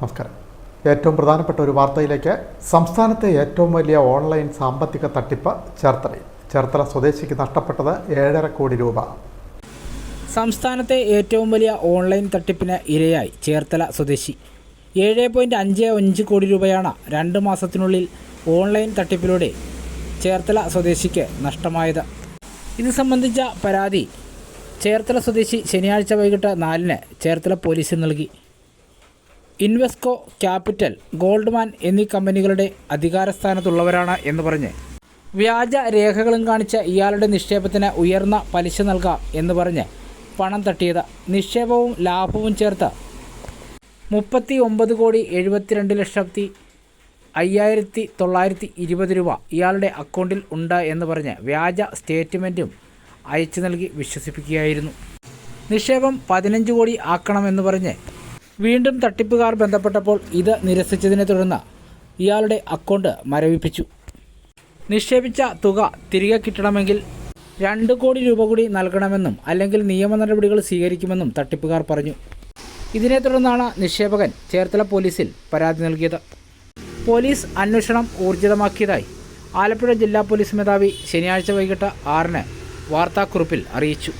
നമസ്കാരം. ഏറ്റവും പ്രധാനപ്പെട്ട ഒരു വാർത്തയിലേക്ക് സംസ്ഥാനത്തെ ഏറ്റവും വലിയ ഓൺലൈൻ സാമ്പത്തിക തട്ടിപ്പ് ചേർത്തലയിൽ. ചേർത്തല സ്വദേശിക്ക് നഷ്ടപ്പെട്ടത് ഏഴര കോടി രൂപ. സംസ്ഥാനത്തെ ഏറ്റവും വലിയ ഓൺലൈൻ തട്ടിപ്പിന് ഇരയായി ചേർത്തല സ്വദേശി. ഏഴ് പോയിന്റ് അഞ്ച് അഞ്ച് കോടി രൂപയാണ് രണ്ട് മാസത്തിനുള്ളിൽ ഓൺലൈൻ തട്ടിപ്പിലൂടെ ചേർത്തല സ്വദേശിക്ക് നഷ്ടമായത്. ഇത് സംബന്ധിച്ച പരാതി ചേർത്തല സ്വദേശി ശനിയാഴ്ച വൈകിട്ട് നാലിന് ചേർത്തല പോലീസിൽ നൽകി. ഇൻവെസ്കോ ക്യാപിറ്റൽ ഗോൾഡ്മാൻ എന്നീ കമ്പനികളുടെ അധികാരസ്ഥാനത്തുള്ളവരാണ് എന്ന് പറഞ്ഞ്. വ്യാജ രേഖകളും കാണിച്ച ഇയാളുടെ നിക്ഷേപത്തിന് ഉയർന്ന പലിശ നൽകാം എന്ന് പറഞ്ഞ് പണം തട്ടിയത്. നിക്ഷേപവും ലാഭവും ചേർത്ത് മുപ്പത്തി ഒമ്പത് കോടി എഴുപത്തിരണ്ട് ലക്ഷത്തി അയ്യായിരത്തി തൊള്ളായിരത്തി ഇരുപത് രൂപ ഇയാളുടെ അക്കൗണ്ടിൽ ഉണ്ട് എന്ന് പറഞ്ഞ് വ്യാജ സ്റ്റേറ്റ്മെന്റും അയച്ചു നൽകി വിശ്വസിപ്പിക്കുകയായിരുന്നു. നിക്ഷേപം പതിനഞ്ച് കോടി ആക്കണമെന്ന് പറഞ്ഞ് വീണ്ടും തട്ടിപ്പുകാർ ബന്ധപ്പെട്ടപ്പോൾ ഇത് നിരസിച്ചതിനെ തുടർന്ന് ഇയാളുടെ അക്കൗണ്ട് മരവിപ്പിച്ചു. നിക്ഷേപിച്ച തുക തിരികെ കിട്ടണമെങ്കിൽ രണ്ട് കോടി രൂപ കൂടി നൽകണമെന്നും അല്ലെങ്കിൽ നിയമ നടപടികൾ സ്വീകരിക്കുമെന്നും തട്ടിപ്പുകാർ പറഞ്ഞു. ഇതിനെ തുടർന്നാണ് നിക്ഷേപകൻ ചേർത്തല പോലീസിൽ പരാതി നൽകിയത്. പോലീസ് അന്വേഷണം ഊർജിതമാക്കിയതായി ആലപ്പുഴ ജില്ലാ പോലീസ് മേധാവി ശനിയാഴ്ച വൈകിട്ട് ആറിന് വാർത്താക്കുറിപ്പിൽ അറിയിച്ചു.